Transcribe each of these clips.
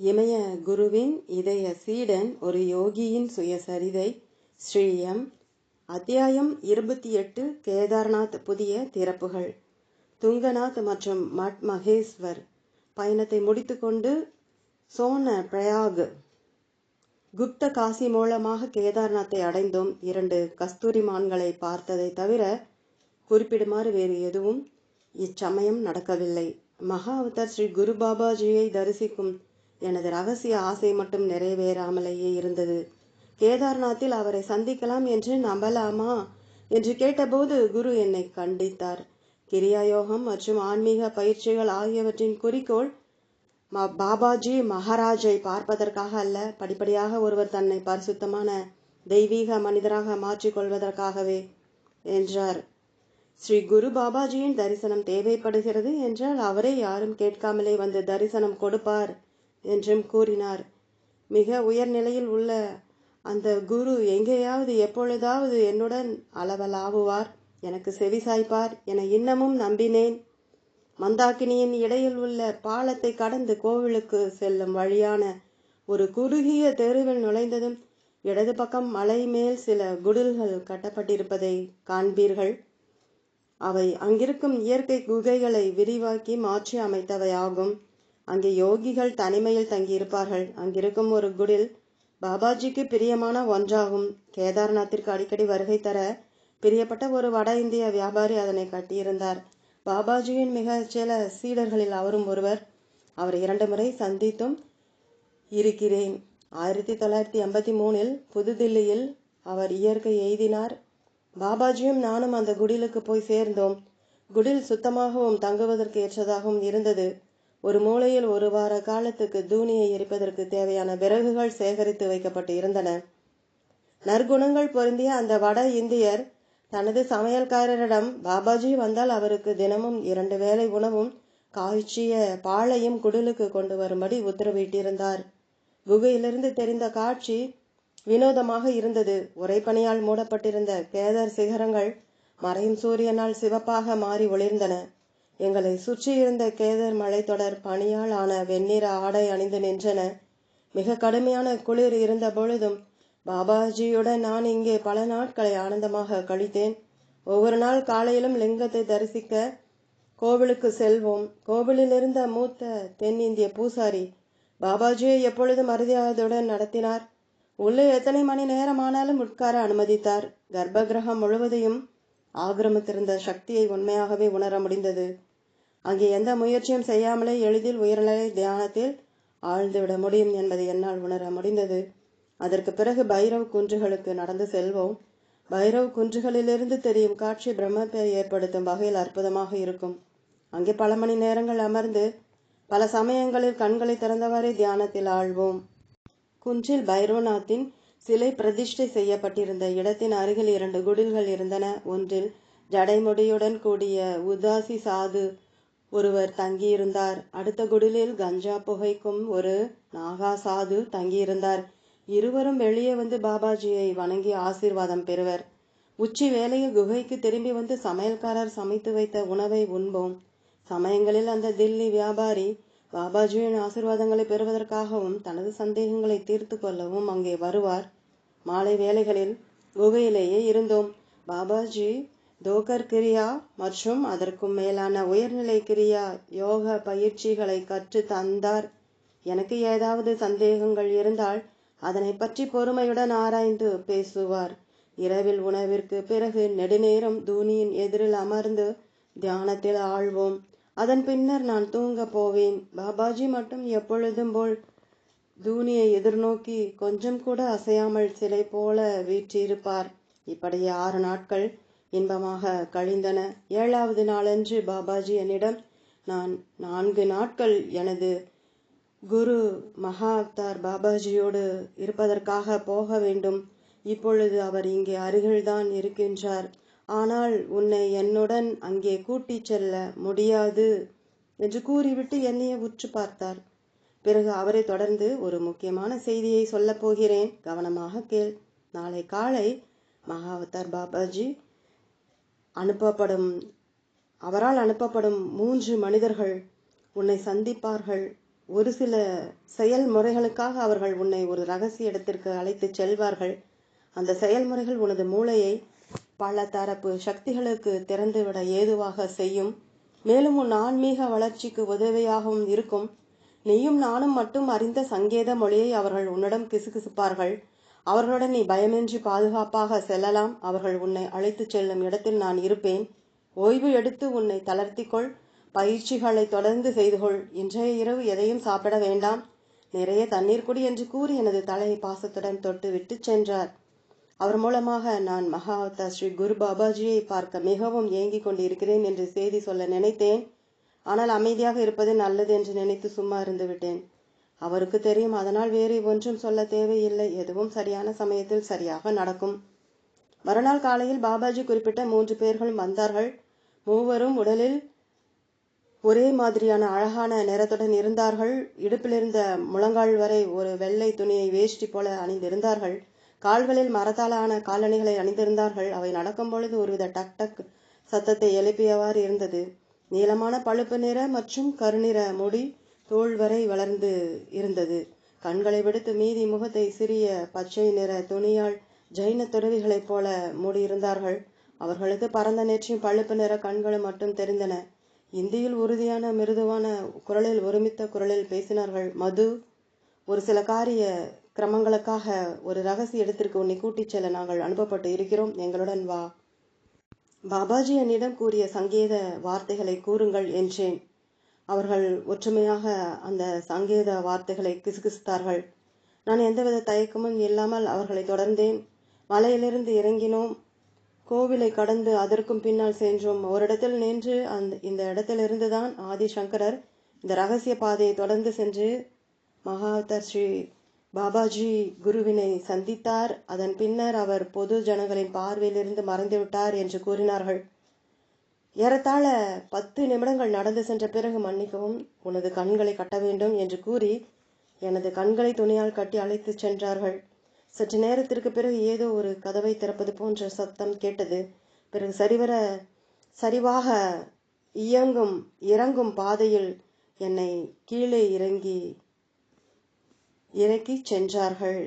இமய குருவின் இதய சீடன் ஒரு யோகியின் சுயசரிதை ஸ்ரீ எம் அத்தியாயம் இருபத்தி எட்டு கேதார்நாத் புதிய திறப்புகள். துங்கநாத் மற்றும் மட் மகேஸ்வர் பயணத்தை முடித்துக்கொண்டு சோன பிரயாக் குப்த காசி மூலமாக கேதார்நாத்தை அடைந்தோம் இரண்டு கஸ்தூரி மான்களை பார்த்ததை தவிர குறிப்பிடுமாறு வேறு எதுவும் இச்சமயம் நடக்கவில்லை. மகா அவதார் ஸ்ரீ குரு பாபாஜியை தரிசிக்கும் எனது ரகசிய ஆசை மட்டும் நிறைவேறாமலேயே இருந்தது. கேதார்நாத்தில் அவரை சந்திக்கலாம் என்று நம்பலாமா? என்று கேட்டபோது குரு என்னை கண்டித்தார். கிரியாயோகம் மற்றும் ஆன்மீக பயிற்சிகள் ஆகியவற்றின் குறிக்கோள் ம- பாபாஜி மகாராஜை பார்ப்பதற்காக அல்ல படிப்படியாக ஒருவர் தன்னை பரிசுத்தமான தெய்வீக மனிதராக மாற்றிக்கொள்வதற்காகவே என்றார். ஸ்ரீ குரு பாபாஜியின் தரிசனம் தேவைப்படுகிறது என்றால் அவரே யாரும் கேட்காமலே வந்து தரிசனம் கொடுப்பார். என்றும் கூறினார். மிக உயர்நிலையில் உள்ள அந்த குரு எங்கேயாவது எப்பொழுதாவது என்னுடன் அளவலாவுவார். எனக்கு செவிசாய்ப்பார் என இன்னமும் நம்பினேன். மந்தாக்கினியின் இடையில் உள்ள பாலத்தை கடந்து கோவிலுக்கு செல்லும் வழியான ஒரு குறுகிய தெருவில் நுழைந்ததும் இடது பக்கம் மலை மேல் சில குடில்கள் கட்டப்பட்டிருப்பதை காண்பீர்கள். அவை அங்கிருக்கும் இயற்கை குகைகளை விரிவாக்கி மாற்றி அமைத்தவையாகும். அங்கே யோகிகள் தனிமையில் தங்கியிருப்பார்கள். அங்கிருக்கும் ஒரு குடில் பாபாஜிக்கு பிரியமான ஒன்றாகும். கேதார்நாத்திற்கு அடிக்கடி வருகை தர பிரியப்பட்ட ஒரு வட இந்திய வியாபாரி அதனை கட்டியிருந்தார். பாபாஜியின் மிக சில சீடர்களில் அவரும் ஒருவர். அவர் இரண்டு முறை சந்தித்தும் இருக்கிறேன். ஆயிரத்தி தொள்ளாயிரத்தி எண்பத்தி மூணில் புதுதில்லியில் அவர் இயற்கை எய்தினார். பாபாஜியும் நானும் அந்த குடிலுக்கு போய் சேர்ந்தோம். குடில் சுத்தமாகவும் தங்குவதற்கு ஏற்றதாகவும் இருந்தது. ஒரு மூலையில் ஒரு வார காலத்துக்கு தூணியை எரிப்பதற்கு தேவையான விறகுகள் சேகரித்து வைக்கப்பட்டு இருந்தன. நற்குணங்கள் பொருந்திய அந்த வட இந்தியர் தனது சமையல்காரரிடம் பாபாஜி வந்தால் அவருக்கு தினமும் இரண்டு வேளை உணவும் காய்ச்சிய பாலையும் குடிலுக்கு கொண்டு வரும்படி உத்தரவிட்டிருந்தார். குகையிலிருந்து தெரிந்த காட்சி வினோதமாக இருந்தது. உறைபனியால் மூடப்பட்டிருந்த கேதர் சிகரங்கள் மறையும் சூரியனால் சிவப்பாக மாறி ஒளிர்ந்தன. எங்களை சுற்றியிருந்த கேதர் மலைத்தொடர் பனியால் ஆன வெண்ணிற ஆடை அணிந்து நின்றன. மிக கடுமையான குளிர் இருந்த பொழுதும் பாபாஜியுடன் நான் இங்கே பல நாட்களை ஆனந்தமாக கழித்தேன். ஒவ்வொரு நாள் காலையிலும் லிங்கத்தை தரிசிக்க கோவிலுக்கு செல்வோம். கோவிலில் இருந்த மூத்த தென்னிந்திய பூசாரி பாபாஜியை எப்பொழுதும் மரியாதையுடன் நடத்தினார்? உள்ளே எத்தனை மணி நேரமானாலும் உட்கார அனுமதித்தார். கர்ப்பகிரகம் முழுவதையும் ஆக்கிரமித்திருந்த சக்தியை உண்மையாகவே உணர முடிந்தது. அங்கே எந்த முயற்சியும் செய்யாமலே எளிதில் உயர்நிலை தியானத்தில் ஆழ்ந்துவிட முடியும் என்பதை என்னால் உணர முடிந்தது. அதற்கு பிறகு பைரவ் குன்றுகளுக்கு நடந்து செல்வோம். பைரவ் குன்றுகளிலிருந்து தெரியும் காட்சி பிரம்மத்தை ஏற்படுத்தும் வகையில் அற்புதமாக இருக்கும். அங்கே பல மணி நேரங்கள் அமர்ந்து பல சமயங்களில் கண்களை திறந்தவாறே தியானத்தில் ஆழ்வோம். குன்றில் பைரவநாத்தின் சிலை பிரதிஷ்டை செய்யப்பட்டிருந்த இடத்தின் அருகில் இரண்டு குடில்கள் இருந்தன. ஒன்றில் ஜடைமுடியுடன் கூடிய உதாசி சாது ஒருவர் தங்கியிருந்தார். அடுத்த குடிலில் கஞ்சா புகைக்கும் ஒரு நாகா சாது தங்கியிருந்தார். இருவரும் வெளியே வந்து பாபாஜியை வணங்கி ஆசீர்வாதம் பெறுவர். உச்சி வேளையில் குகைக்கு திரும்பி வந்து சமையல்காரர் சமைத்து வைத்த உணவை உண்போம். சமயங்களில் அந்த தில்லி வியாபாரி பாபாஜியின் ஆசீர்வாதங்களை பெறுவதற்காகவும் தனது சந்தேகங்களை தீர்த்து கொள்ளவும் அங்கே வருவார். மாலை வேளைகளில் குகையிலேயே இருந்தோம். பாபாஜி தோகர் கிரியா மற்றும் அதற்கும் மேலான உயர்நிலை கிரியா யோக பயிற்சிகளை கற்று தந்தார். எனக்கு ஏதாவது சந்தேகங்கள் இருந்தால் அதனை பற்றி பொறுமையுடன் ஆராய்ந்து பேசுவார். இரவில் உணவிற்கு பிறகு நெடுநேரம் தூணியின் எதிரில் அமர்ந்து தியானத்தில் ஆழ்வோம். அதன் பின்னர் நான் தூங்க போவேன். பாபாஜி மட்டும் எப்பொழுதும் போல் தூணியை எதிர்நோக்கி கொஞ்சம் கூட அசையாமல் சிலை போல வீற்றிருப்பார். இப்படி ஆறு நாட்கள் இன்பமாக கழிந்தன. ஏழாவது நாளன்று பாபாஜி என்னிடம் நான் நான்கு நாட்கள் எனது குரு மகா பாபாஜியோடு இருப்பதற்காக போக வேண்டும். இப்பொழுது அவர் இங்கே அருகில்தான் இருக்கின்றார். ஆனால் உன்னை என்னுடன் அங்கே கூட்டிச் செல்ல முடியாது என்று கூறிவிட்டு என்னையே உற்று பார்த்தார். பிறகு அவரை தொடர்ந்து ஒரு முக்கியமான செய்தியை சொல்லப் போகிறேன். கவனமாக கேள். நாளை காலை மகாவதார் பாபாஜி அனுப்பப்படும். அவரால் அனுப்பப்படும் மூன்று மனிதர்கள் உன்னை சந்திப்பார்கள். ஒரு சில செயல்முறைகளுக்காக அவர்கள் உன்னை ஒரு ரகசிய இடத்திற்கு அழைத்துச் செல்வார்கள். அந்த செயல்முறைகள் உனது மூளையை பல தரப்பு சக்திகளுக்கு திறந்துவிட ஏதுவாக செய்யும். மேலும் உன் ஆன்மீக வளர்ச்சிக்கு உதவியாகவும் இருக்கும். நீயும் நானும் மட்டும் அறிந்த சங்கேத மொழியை அவர்கள் உன்னிடம் கிசுகிசுப்பார்கள். அவர்களுடன் நீ பயமின்றி பாதுகாப்பாக செல்லலாம். அவர்கள் உன்னை அழைத்துச் செல்லும் இடத்தில் நான் இருப்பேன். ஓய்வு எடுத்து உன்னை தளர்த்திக்கொள். பயிற்சிகளை தொடர்ந்து செய்து கொள் இன்றைய இரவு எதையும் சாப்பிட வேண்டாம். நிறைய தண்ணீர் குடி என்று கூறி எனது தலையை பாசத்துடன் தொட்டு விட்டு சென்றார். அவர் மூலமாக நான் மகாவதா ஸ்ரீ குரு பாபாஜியை பார்க்க மிகவும் ஏங்கிக் கொண்டிருக்கிறேன் என்று செய்தி சொல்ல நினைத்தேன். ஆனால் அமைதியாக இருப்பது நல்லது என்று நினைத்து சும்மா இருந்து விட்டேன் அவருக்கு தெரியும் அதனால் வேறு ஒன்றும் சொல்ல தேவையில்லை. எதுவும் சரியான சமயத்தில் சரியாக நடக்கும். மறுநாள் காலையில் பாபாஜி குறிப்பிட்ட மூன்று பேர்களும் வந்தார்கள். மூவரும் உடலில் ஒரே மாதிரியான அழகான நிறத்துடன் இருந்தார்கள். இடுப்பிலிருந்த முழங்கால் வரை ஒரு வெள்ளை துணியை வேஷ்டி போல அணிந்திருந்தார்கள். கால்களில் மரத்தாலான காலணிகளை அணிந்திருந்தார்கள். அவை நடக்கும் பொழுது ஒருவித டக் டக் சத்தத்தை எழுப்பியவாறு இருந்தது. நீளமான பழுப்பு நிற மற்றும் கருநிற முடி தோள் வரை வளர்ந்து இருந்தது. கண்களை விடுத்து மீதி முகத்தை சிறிய பச்சை நிற துணியால் ஜைன துறவிகளைப் போல மூடியிருந்தார்கள். அவர்களுக்கு பரந்த நெற்றியும் பழுப்பு நிற கண்களும் மட்டும் தெரிந்தன. இந்தியில் உறுதியான மிருதுவான குரலில் ஒருமித்த குரலில் பேசினார்கள் மது ஒரு சில காரிய கிரமங்களுக்காக ஒரு ரகசிய இடத்திற்கு உன்னை கூட்டிச் செல்ல நாங்கள் அனுப்பப்பட்டு இருக்கிறோம். எங்களுடன் வா. பாபாஜி என்னிடம் கூறிய சங்கேத வார்த்தைகளை கூறுங்கள் என்றேன். அவர்கள் ஒற்றுமையாக அந்த சங்கேத வார்த்தைகளை கிசுகிசுத்தார்கள். நான் எந்தவித தயக்கமும் இல்லாமல் அவர்களை தொடர்ந்தேன். மலையிலிருந்து இறங்கினோம். கோவிலை கடந்து அதற்கும் பின்னால் சென்றோம். ஓரிடத்தில் நின்று அந்த இந்த இடத்திலிருந்துதான் ஆதிசங்கரர் இந்த ரகசிய பாதையை தொடர்ந்து சென்று மகாவதர் ஸ்ரீ பாபாஜி குருவினை சந்தித்தார். அதன் பின்னர் அவர் பொது ஜனங்களின் பார்வையிலிருந்து மறைந்துவிட்டார் என்று கூறினார்கள். ஏறத்தாழ பத்து நிமிடங்கள் நடந்து சென்ற பிறகு மன்னிக்கவும் உனது கண்களை கட்ட வேண்டும் என்று கூறி எனது கண்களை துணியால் கட்டி அழைத்துச் சென்றார்கள். சற்று நேரத்திற்கு பிறகு ஏதோ ஒரு கதவை திறப்பது போன்ற சத்தம் கேட்டது. பிறகு சரிவர சரிவாக இயங்கும் இறங்கும் பாதையில் என்னை கீழே இறங்கி இறக்கிச் சென்றார்கள்.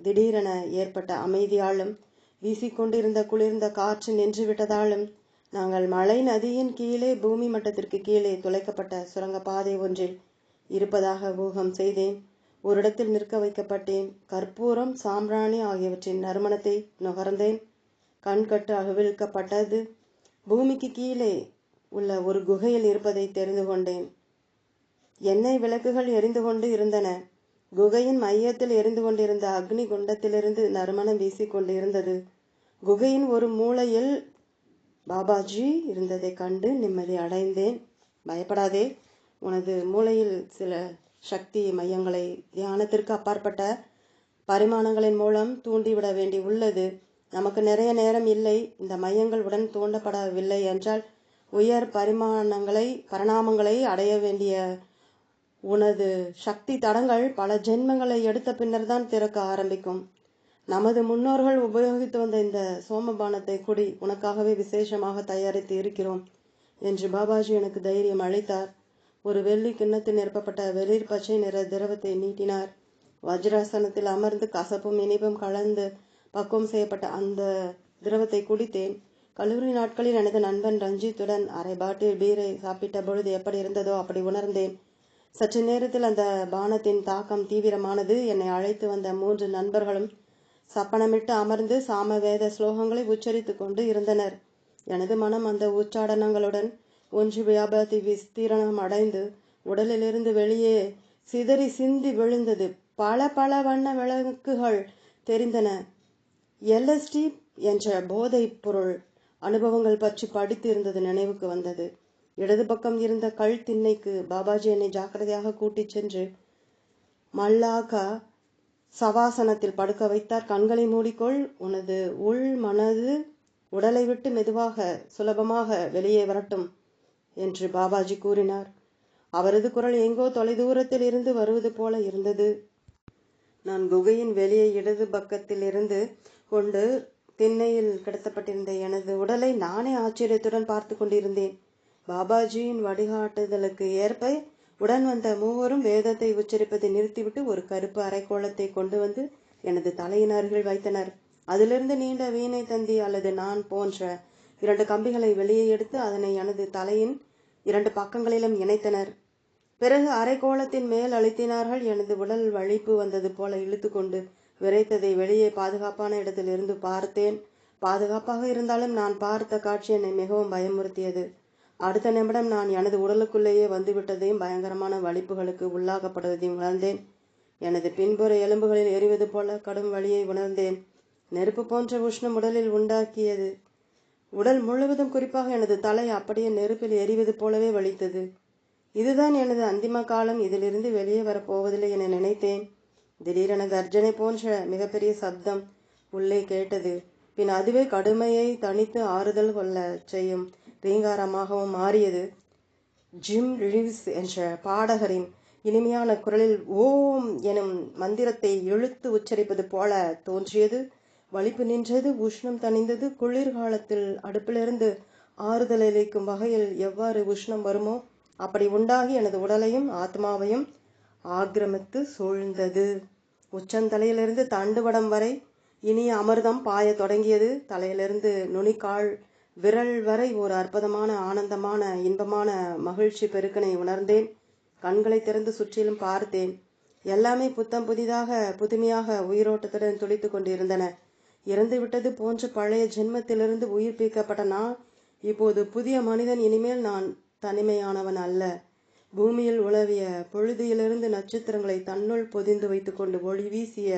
திடீரென ஏற்பட்ட அமைதியாலும் வீசிக்கொண்டிருந்த குளிர்ந்த காற்று நின்றுவிட்டதாலும் நாங்கள் மலை நதியின் கீழே பூமி மட்டத்திற்கு கீழே துளைக்கப்பட்ட சுரங்கப்பாதை ஒன்றில் இருப்பதாக ஊகம் செய்தேன். ஒரு இடத்தில் நிற்க வைக்கப்பட்டேன். கற்பூரம் சாம்பிராணி ஆகியவற்றின் நறுமணத்தை நுகர்ந்தேன். கண்கட்டு அகவிழ்க்கப்பட்டது. பூமிக்கு கீழே உள்ள ஒரு குகையில் இருப்பதை தெரிந்து கொண்டேன். எண்ணெய் விளக்குகள் எரிந்து கொண்டு இருந்தன. குகையின் மையத்தில் எரிந்து கொண்டிருந்த அக்னி குண்டத்திலிருந்து நறுமணம் வீசிக்கொண்டிருந்தது குகையின் ஒரு மூலையில் பாபாஜி இருந்ததை கண்டு நிம்மதி அடைந்தேன். பயப்படாதே. உனது மூளையில் சில சக்தி மையங்களை தியானத்திற்கு அப்பாற்பட்ட பரிமாணங்களின் மூலம் தூண்டிவிட வேண்டி உள்ளது. நமக்கு நிறைய நேரம் இல்லை. இந்த மையங்கள் உடன் தூண்டப்படவில்லை என்றால் உயர் பரிமாணங்களை பரிணாமங்களை அடைய வேண்டிய உனது சக்தி தடங்கள் பல ஜென்மங்களை எடுத்த பின்னர் தான் திறக்க ஆரம்பிக்கும். நமது முன்னோர்கள் உபயோகித்து வந்த இந்த சோமபானத்தை குடி உனக்காகவே விசேஷமாக தயாரித்து இருக்கிறோம் என்று பாபாஜி எனக்கு தைரியம் அளித்தார். ஒரு வெள்ளி கிண்ணத்தில் நிரப்பப்பட்ட வெளிர் பச்சை நிற திரவத்தை நீட்டினார். வஜ்ராசனத்தில் அமர்ந்து கசப்பும் இனிப்பும் கலந்து பக்குவம் செய்யப்பட்ட அந்த திரவத்தை குடித்தேன். கல்லூரி நாட்களில் எனது நண்பன் ரஞ்சித்துடன் அரை பாட்டில் பீரை சாப்பிட்ட பொழுது எப்படி இருந்ததோ அப்படி உணர்ந்தேன். சற்று நேரத்தில் அந்த பானத்தின் தாக்கம் தீவிரமானது. என்னை அழைத்து வந்த மூன்று நண்பர்களும் சப்பனமிட்டு அமர்ந்து சாமவேத ஸ்லோகங்களை உச்சரித்து கொண்டு இருந்தனர். எனது மனம் அந்த உச்சாடனங்களுடன் ஒன்று வியாபாரத்தை விஸ்தீரணம் அடைந்து உடலிலிருந்து வெளியே சிதறி சிந்தி விழுந்தது. பல பல வண்ண விளக்குகள் தெரிந்தன. எல்எஸ்டி என்ற போதை பொருள் அனுபவங்கள் பற்றி படித்து இருந்தது நினைவுக்கு வந்தது. இடது பக்கம் இருந்த கல் திண்ணைக்கு பாபாஜி என்னை ஜாக்கிரதையாக கூட்டிச் சென்று மல்லாக்கா சவாசனத்தில் படுக்க வைத்தார். கண்களை மூடிக்கொள். உனது உள் மனது உடலை விட்டு மெதுவாக சுலபமாக வெளியே வரட்டும் என்று பாபாஜி கூறினார். அவரது குரல் எங்கோ தொலைதூரத்தில் இருந்து வருவது போல இருந்தது. நான் குகையின் வெளியே இடது பக்கத்தில் இருந்து கொண்டு திண்ணையில் கிடத்தப்பட்டிருந்த எனது உடலை நானே ஆச்சரியத்துடன் பார்த்து கொண்டிருந்தேன். பாபாஜியின் வழிகாட்டுதலுக்கு ஏற்ப உடன் வந்த மூவரும் வேதத்தை உச்சரிப்பதை நிறுத்திவிட்டு ஒரு கருப்பு அரைக்கோளத்தை கொண்டு வந்து எனது தலையின் அருகில் வைத்தனர். அதிலிருந்து நீண்ட வீணை தந்தி அல்லது நான் போன்ற இரண்டு கம்பிகளை வெளியே எடுத்து அதனை எனது தலையின் இரண்டு பக்கங்களிலும் இணைத்தனர். பிறகு அரைக்கோளத்தின் மேல் அழுத்தினார்கள். எனது உடல் வழிப்பு வந்தது போல இழுத்து கொண்டு விரைத்ததை வெளியே பாதுகாப்பான இடத்தில் இருந்து பார்த்தேன். பாதுகாப்பாக இருந்தாலும் நான் பார்த்த காட்சி என்னை மிகவும் பயமுறுத்தியது. அடுத்த நிமிடம் நான் எனது உடலுக்குள்ளேயே வந்துவிட்டதையும் பயங்கரமான வலிப்புகளுக்கு உள்ளாக்கப்படுவதையும் உணர்ந்தேன். எனது பின்புற எலும்புகளில் எரிவது போல கடும் வழியை உணர்ந்தேன். நெருப்பு போன்ற உஷ்ணம் உடலில் உண்டாக்கியது. உடல் முழுவதும் குறிப்பாக எனது தலை அப்படியே நெருப்பில் எரிவது போலவே வலித்தது. இதுதான் எனது அந்திம காலம். இதிலிருந்து வெளியே வரப்போவதில்லை என நினைத்தேன். திடீரென கர்ஜனை போன்ற மிகப்பெரிய சப்தம் உள்ளே கேட்டது. பின் அதுவே கடுமையை தனித்து ஆறுதல் கொள்ள செய்யும். ரீங்காரமாகவும் மாறியது. ஜிம் ரிவ்ஸ் என்ற பாடகரின் இனிமையான குரலில் ஓம் எனும் மந்திரத்தை இழுத்து உச்சரிப்பது போல தோன்றியது. வலிப்பு நின்றது உஷ்ணம் தணிந்தது. குளிர்காலத்தில் அடுப்பிலிருந்து ஆறுதல் அளிக்கும் வகையில் எவ்வாறு உஷ்ணம் வருமோ அப்படி உண்டாகி எனது உடலையும் ஆத்மாவையும் ஆக்கிரமித்து சூழ்ந்தது. உச்சந்தலையிலிருந்து தண்டுவடம் வரை இனிய அமிர்தம் பாய தொடங்கியது. தலையிலிருந்து நுனிக்கால் விரல் வரை ஒரு அற்புதமான ஆனந்தமான இன்பமான மகிழ்ச்சி பெருக்கனை உணர்ந்தேன். கண்களை திறந்து சுற்றிலும் பார்த்தேன். எல்லாமே புத்தம் புதிதாக புதுமையாக உயிரோட்டத்துடன் துளித்து கொண்டிருந்தன. இறந்து விட்டது போன்ற பழைய ஜென்மத்திலிருந்து உயிர்ப்பிக்கப்பட்ட நான் இப்போது புதிய மனிதன் இனிமேல் நான் தனிமையானவன் அல்ல. பூமியில் உளவிய பொழுதியிலிருந்து நட்சத்திரங்களை தன்னுள் பொதிந்து வைத்துக்கொண்டு ஒளி வீசிய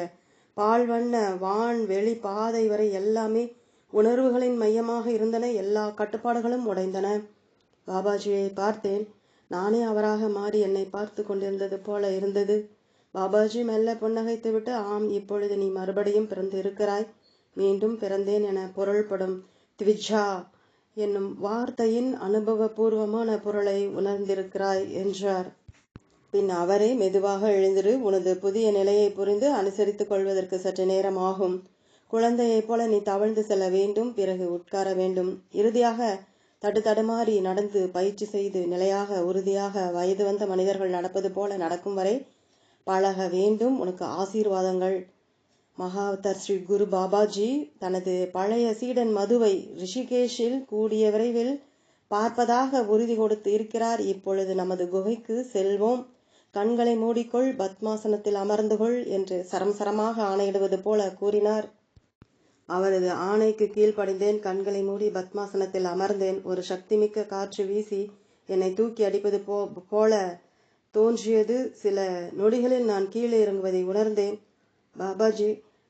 பால்வண்ண வான் வெளி பாதை வரை எல்லாமே உணர்வுகளின் மையமாக இருந்தன. எல்லா கட்டுப்பாடுகளும் உடைந்தன. பாபாஜியை பார்த்தேன். நானே அவராக மாறி என்னை பார்த்து கொண்டிருந்தது போல இருந்தது. பாபாஜி மெல்ல புன்னகைத்துவிட்டு ஆம் இப்பொழுது நீ மறுபடியும் பிறந்து இருக்கிறாய் மீண்டும் பிறந்தேன் என பொருள்படும் த்விஜா என்னும் வார்த்தையின் அனுபவபூர்வமான பொருளை உணர்ந்திருக்கிறாய் என்றார். பின் அவரே மெதுவாக எழுந்திரு உனது புதிய நிலையை புரிந்து அனுசரித்துக் கொள்வதற்கு சற்று நேரம் ஆகும். குழந்தையைப் போல நீ தவழ்ந்து செல்ல வேண்டும் பிறகு உட்கார வேண்டும். இறுதியாக தடு தடுமாறி நடந்து பயிற்சி செய்து நிலையாக உறுதியாக வயது வந்த மனிதர்கள் நடப்பது போல நடக்கும் வரை பழக வேண்டும். உனக்கு ஆசீர்வாதங்கள். மகாவதார் ஸ்ரீ குரு பாபாஜி தனது பழைய சீடன் மதுவை ரிஷிகேஷில் கூடிய விரைவில் பார்ப்பதாக உறுதி கொடுத்து இருக்கிறார். இப்பொழுது நமது குகைக்கு செல்வோம். கண்களை மூடிக்கொள் பத்மாசனத்தில் அமர்ந்துகொள் என்று சரம் சரமாக ஆணையிடுவது போல கூறினார். அவரது ஆணைக்கு கீழ்ப்படிந்தேன் கண்களை மூடி பத்மாசனத்தில் அமர்ந்தேன். ஒரு சக்திமிக்க காற்று வீசி என்னை தூக்கி அடிப்பது போ போல தோன்றியது. சில நொடிகளில் நான் கீழே இறங்குவதை உணர்ந்தேன். பாபாஜி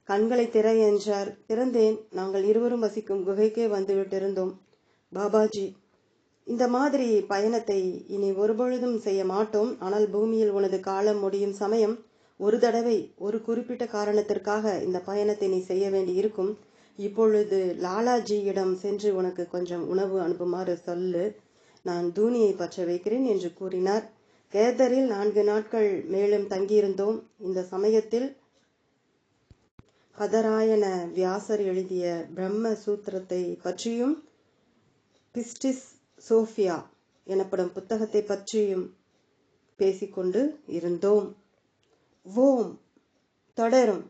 கண்களை திற என்றார். திறந்தேன். நாங்கள் இருவரும் வசிக்கும் குகைக்கே வந்துவிட்டிருந்தோம். பாபாஜி இந்த மாதிரி பயணத்தை இனி ஒருபொழுதும் செய்ய மாட்டோம். ஆனால் பூமியில் உனது காலம் முடியும் சமயம் ஒரு தடவை ஒரு குறிப்பிட்ட காரணத்திற்காக இந்த பயணத்தை நீ செய்ய வேண்டி இருக்கும் இப்பொழுது லாலாஜியிடம் சென்று உனக்கு கொஞ்சம் உணவு அனுப்புமாறு சொல்லு. நான் தூணியை பற்ற வைக்கிறேன் என்று கூறினார். கேதரில் நான்கு நாட்கள் மேலும் தங்கியிருந்தோம். இந்த சமயத்தில் பதராயன வியாசர் எழுதிய பிரம்ம சூத்திரத்தை பற்றியும் பிஸ்டிஸ் சோஃபியா எனப்படும் புத்தகத்தை பற்றியும் பேசிக்கொண்டு இருந்தோம். ஓம் தொடரும்.